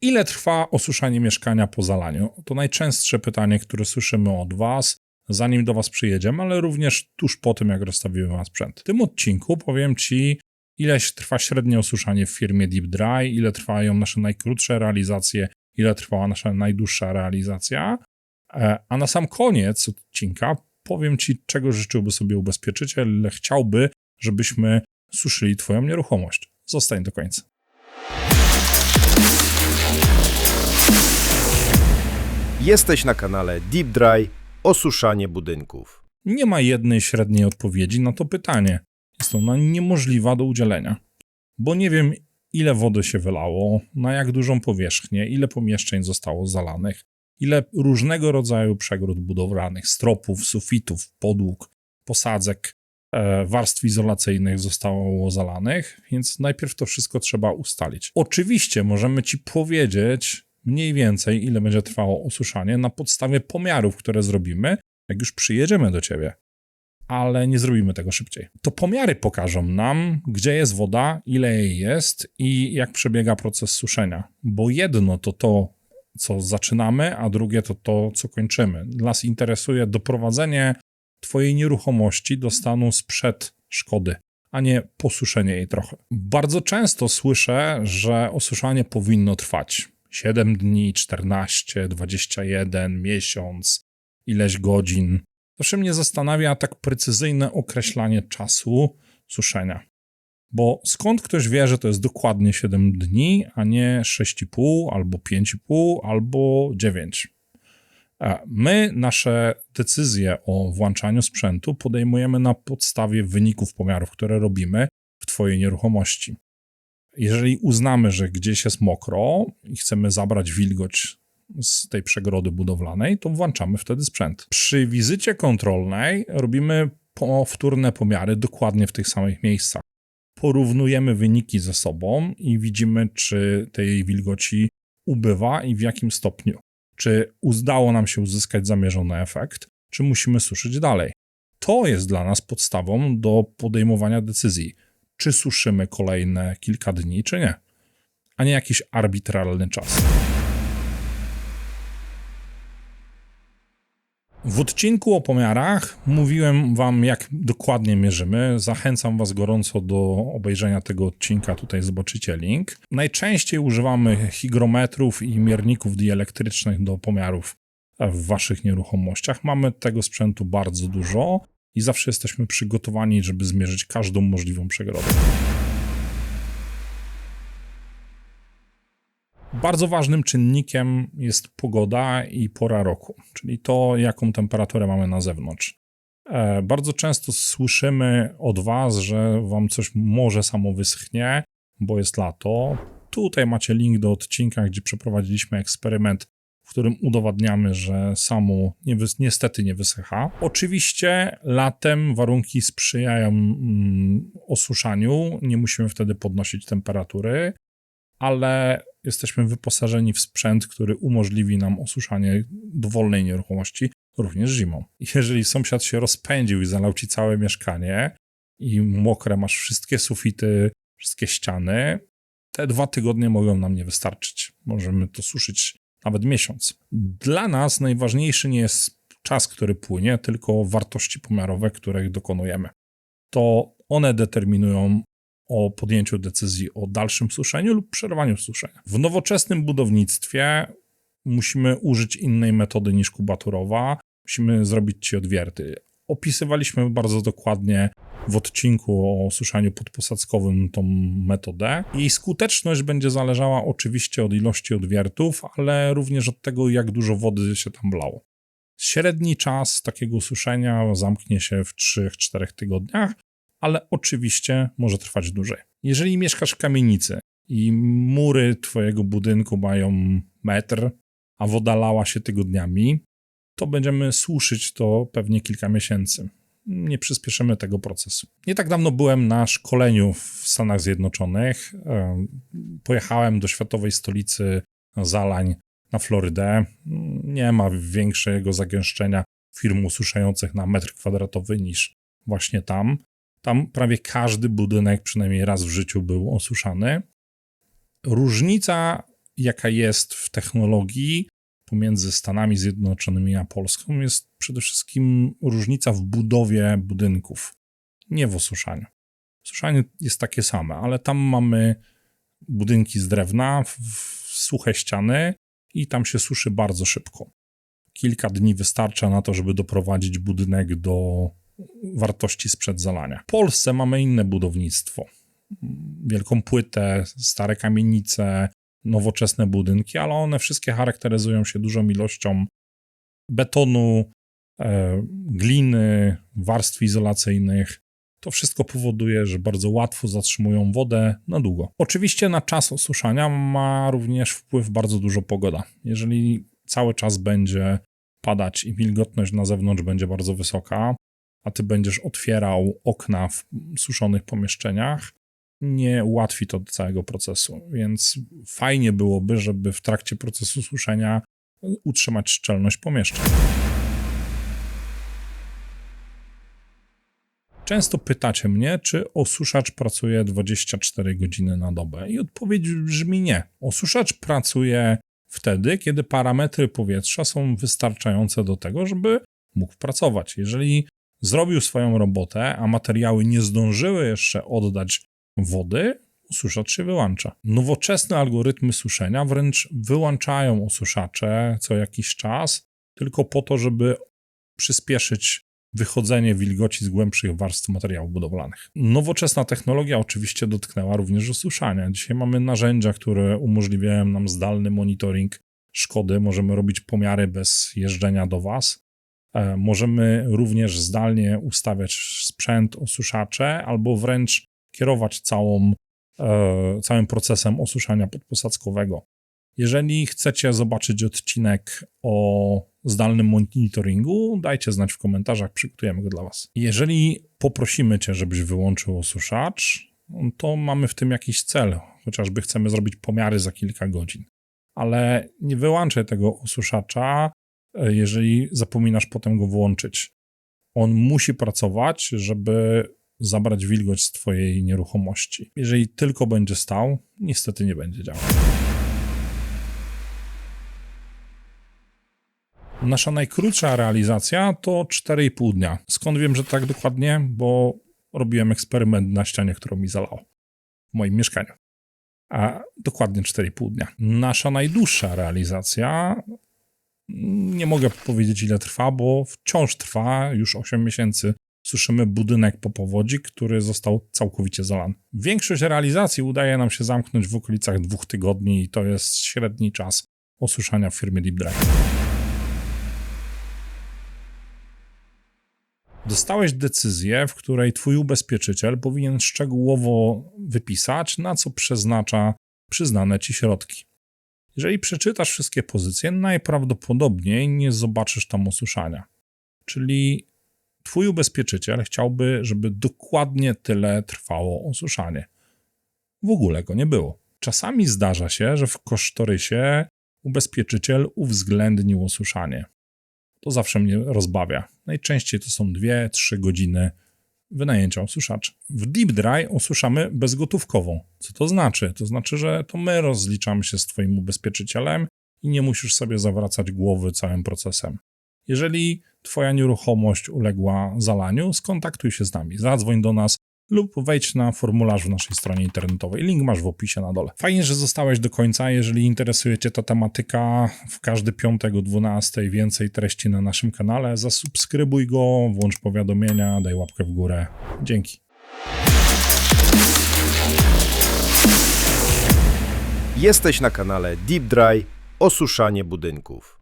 Ile trwa osuszanie mieszkania po zalaniu? To najczęstsze pytanie, które słyszymy od Was, zanim do Was przyjedziemy, ale również tuż po tym, jak rozstawimy Wam sprzęt. W tym odcinku powiem Ci, ileś trwa średnie osuszanie w firmie Deep Dry, ile trwają nasze najkrótsze realizacje, ile trwała nasza najdłuższa realizacja. E, a na sam koniec odcinka powiem Ci, czego życzyłby sobie ubezpieczyciel, ile chciałby, żebyśmy suszyli Twoją nieruchomość. Zostań do końca. Jesteś na kanale Deep Dry Osuszanie budynków. Nie ma jednej średniej odpowiedzi na to pytanie. Jest ona niemożliwa do udzielenia, bo nie wiem, ile wody się wylało, na jak dużą powierzchnię, ile pomieszczeń zostało zalanych, ile różnego rodzaju przegród budowlanych, stropów, sufitów, podłóg, posadzek, e, warstw izolacyjnych zostało zalanych, więc najpierw to wszystko trzeba ustalić. Oczywiście możemy Ci powiedzieć mniej więcej, ile będzie trwało osuszanie na podstawie pomiarów, które zrobimy, jak już przyjedziemy do Ciebie. Ale nie zrobimy tego szybciej. To pomiary pokażą nam, gdzie jest woda, ile jej jest i jak przebiega proces suszenia. Bo jedno to to, co zaczynamy, a drugie to to, co kończymy. Nas interesuje doprowadzenie Twojej nieruchomości do stanu sprzed szkody, a nie posuszenie jej trochę. Bardzo często słyszę, że osuszanie powinno trwać 7 dni, 14, 21, miesiąc, ileś godzin. Zawsze mnie zastanawia tak precyzyjne określanie czasu suszenia. Bo skąd ktoś wie, że to jest dokładnie 7 dni, a nie 6,5 albo 5,5 albo 9? A My nasze decyzje o włączaniu sprzętu podejmujemy na podstawie wyników pomiarów, które robimy w Twojej nieruchomości. Jeżeli uznamy, że gdzieś jest mokro i chcemy zabrać wilgoć z tej przegrody budowlanej, to włączamy wtedy sprzęt. Przy wizycie kontrolnej robimy powtórne pomiary dokładnie w tych samych miejscach. Porównujemy wyniki ze sobą i widzimy, czy tej wilgoci ubywa i w jakim stopniu. Czy udało nam się uzyskać zamierzony efekt, czy musimy suszyć dalej. To jest dla nas podstawą do podejmowania decyzji, czy suszymy kolejne kilka dni, czy nie, a nie jakiś arbitralny czas. W odcinku o pomiarach mówiłem Wam, jak dokładnie mierzymy. Zachęcam Was gorąco do obejrzenia tego odcinka. Tutaj zobaczycie link. Najczęściej używamy hygrometrów i mierników dielektrycznych do pomiarów w Waszych nieruchomościach. Mamy tego sprzętu bardzo dużo i zawsze jesteśmy przygotowani, żeby zmierzyć każdą możliwą przegrodę. Bardzo ważnym czynnikiem jest pogoda i pora roku, czyli to, jaką temperaturę mamy na zewnątrz. E, bardzo często słyszymy od Was, że Wam coś może samo wyschnie, bo jest lato. Tutaj macie link do odcinka, gdzie przeprowadziliśmy eksperyment, w którym udowadniamy, że samo nie niestety nie wysycha. Oczywiście latem warunki sprzyjają mm, osuszaniu, nie musimy wtedy podnosić temperatury, ale jesteśmy wyposażeni w sprzęt, który umożliwi nam osuszanie dowolnej nieruchomości również zimą. Jeżeli sąsiad się rozpędził i zalał ci całe mieszkanie i mokre masz wszystkie sufity, wszystkie ściany, te dwa tygodnie mogą nam nie wystarczyć. Możemy to suszyć nawet miesiąc. Dla nas najważniejszy nie jest czas, który płynie, tylko wartości pomiarowe, których dokonujemy. To one determinują o podjęciu decyzji o dalszym suszeniu lub przerwaniu suszenia. W nowoczesnym budownictwie musimy użyć innej metody niż kubaturowa. Musimy zrobić ci odwierty. Opisywaliśmy bardzo dokładnie w odcinku o suszaniu podposadzkowym tą metodę. Jej skuteczność będzie zależała oczywiście od ilości odwiertów, ale również od tego, jak dużo wody się tam wlało. Średni czas takiego suszenia zamknie się w 3-4 tygodniach, ale oczywiście może trwać dłużej. Jeżeli mieszkasz w kamienicy i mury twojego budynku mają metr, a woda lała się tygodniami, to będziemy suszyć to pewnie kilka miesięcy. Nie przyspieszymy tego procesu. Nie tak dawno byłem na szkoleniu w Stanach Zjednoczonych. Pojechałem do światowej stolicy zalań na Florydę. Nie ma większego zagęszczenia firm ususzających na metr kwadratowy niż właśnie tam. Tam prawie każdy budynek przynajmniej raz w życiu był osuszany. Różnica jaka jest w technologii pomiędzy Stanami Zjednoczonymi a Polską, jest przede wszystkim różnica w budowie budynków, nie w osuszaniu. Osuszanie jest takie same, ale tam mamy budynki z drewna, w- w suche ściany i tam się suszy bardzo szybko. Kilka dni wystarcza na to, żeby doprowadzić budynek do wartości sprzed zalania. W Polsce mamy inne budownictwo. Wielką płytę, stare kamienice, nowoczesne budynki, ale one wszystkie charakteryzują się dużą ilością betonu, e, gliny, warstw izolacyjnych. To wszystko powoduje, że bardzo łatwo zatrzymują wodę na długo. Oczywiście na czas osuszania ma również wpływ bardzo dużo pogoda. Jeżeli cały czas będzie padać i wilgotność na zewnątrz będzie bardzo wysoka, a ty będziesz otwierał okna w suszonych pomieszczeniach, nie ułatwi to całego procesu. Więc fajnie byłoby, żeby w trakcie procesu suszenia utrzymać szczelność pomieszczeń. Często pytacie mnie, czy osuszacz pracuje 24 godziny na dobę. I odpowiedź brzmi nie. Osuszacz pracuje wtedy, kiedy parametry powietrza są wystarczające do tego, żeby mógł pracować. Jeżeli zrobił swoją robotę, a materiały nie zdążyły jeszcze oddać wody, osuszacz się wyłącza. Nowoczesne algorytmy suszenia wręcz wyłączają osuszacze co jakiś czas, tylko po to, żeby przyspieszyć wychodzenie wilgoci z głębszych warstw materiałów budowlanych. Nowoczesna technologia oczywiście dotknęła również osuszania. Dzisiaj mamy narzędzia, które umożliwiają nam zdalny monitoring szkody. Możemy robić pomiary bez jeżdżenia do Was. E, Możemy również zdalnie ustawiać sprzęt, osuszacze, albo wręcz kierować całą, e, całym procesem osuszania podposadzkowego. Jeżeli chcecie zobaczyć odcinek o zdalnym monitoringu, dajcie znać w komentarzach, przygotujemy go dla Was. Jeżeli poprosimy Cię, żebyś wyłączył osuszacz, to mamy w tym jakiś cel, chociażby chcemy zrobić pomiary za kilka godzin. Ale nie wyłączaj tego osuszacza, e, jeżeli zapominasz potem go włączyć. On musi pracować, żeby zabrać wilgoć z Twojej nieruchomości. Jeżeli tylko będzie stał, niestety nie będzie działał. Nasza najkrótsza realizacja to 4,5 dnia. Skąd wiem, że tak dokładnie? Bo robiłem eksperyment na ścianie, którą mi zalało w moim mieszkaniu. A dokładnie 4,5 dnia. Nasza najdłuższa realizacja, nie mogę powiedzieć ile trwa, bo wciąż trwa już 8 miesięcy. Suszymy budynek po powodzi, który został całkowicie zalany. Większość realizacji udaje nam się zamknąć w okolicach dwóch tygodni i to jest średni czas osuszania w firmie Deep Drive. Dostałeś decyzję, w której twój ubezpieczyciel powinien szczegółowo wypisać, na co przeznacza przyznane ci środki. Jeżeli przeczytasz wszystkie pozycje, najprawdopodobniej nie zobaczysz tam osuszania. Czyli twój ubezpieczyciel chciałby, żeby dokładnie tyle trwało osuszanie. W ogóle go nie było. Czasami zdarza się, że w kosztorysie ubezpieczyciel uwzględnił osuszanie to zawsze mnie rozbawia. Najczęściej to są 2-3 godziny wynajęcia osuszacza. W Deep Dry osuszamy bezgotówkową. Co to znaczy? To znaczy, że to my rozliczamy się z Twoim ubezpieczycielem i nie musisz sobie zawracać głowy całym procesem. Jeżeli Twoja nieruchomość uległa zalaniu, skontaktuj się z nami, zadzwoń do nas lub wejdź na formularz w naszej stronie internetowej. Link masz w opisie na dole. Fajnie, że zostałeś do końca. Jeżeli interesuje Cię ta tematyka, w każdy piątek o 12 więcej treści na naszym kanale. Zasubskrybuj go, włącz powiadomienia, daj łapkę w górę. Dzięki. Jesteś na kanale Deep Dry Osuszanie budynków.